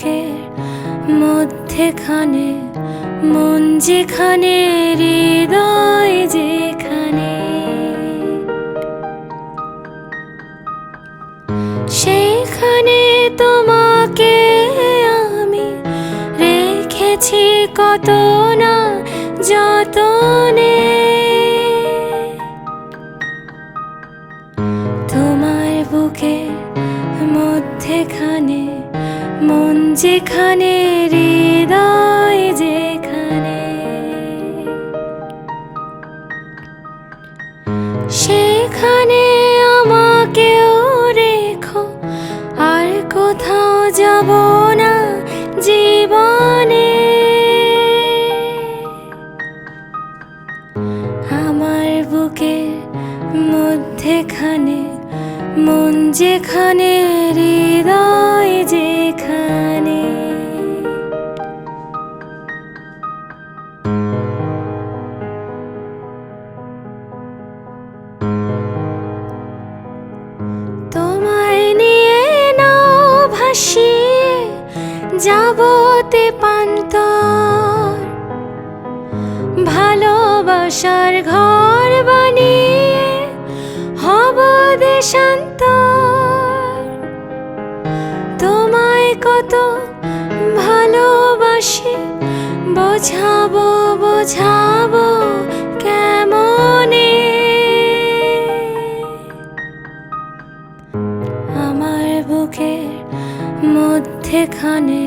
বুকের মধ্যেখানে মন যেখানে হৃদয় যেখানে। সেইখানে তোমাকে আমি রেখেছি কত না যতনে যেখানে হৃদয়, যেখানে সেখানে আমাকেও রেখো। আর কোথাও যাব না জীবনে। আমার বুকের মধ্যেখানে, মন যেখানে হৃদয় যাবতে পান্তর। ভালোবাসার ঘর বানিয়ে হব দেশান্ত তোমায় কত ভালোবাসি বোঝাবো বোঝাবো মধ্যেখানে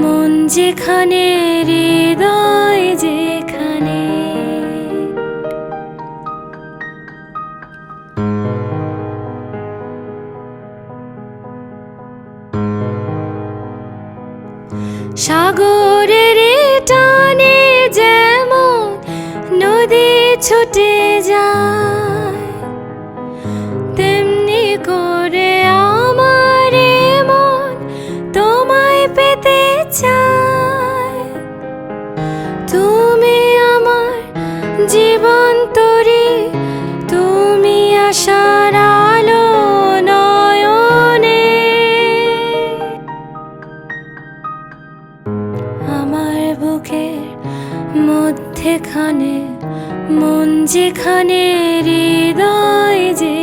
মন যেখানে হৃদয় যেখানে। সাগরের সেখানে মন যেখানে হৃদয় যে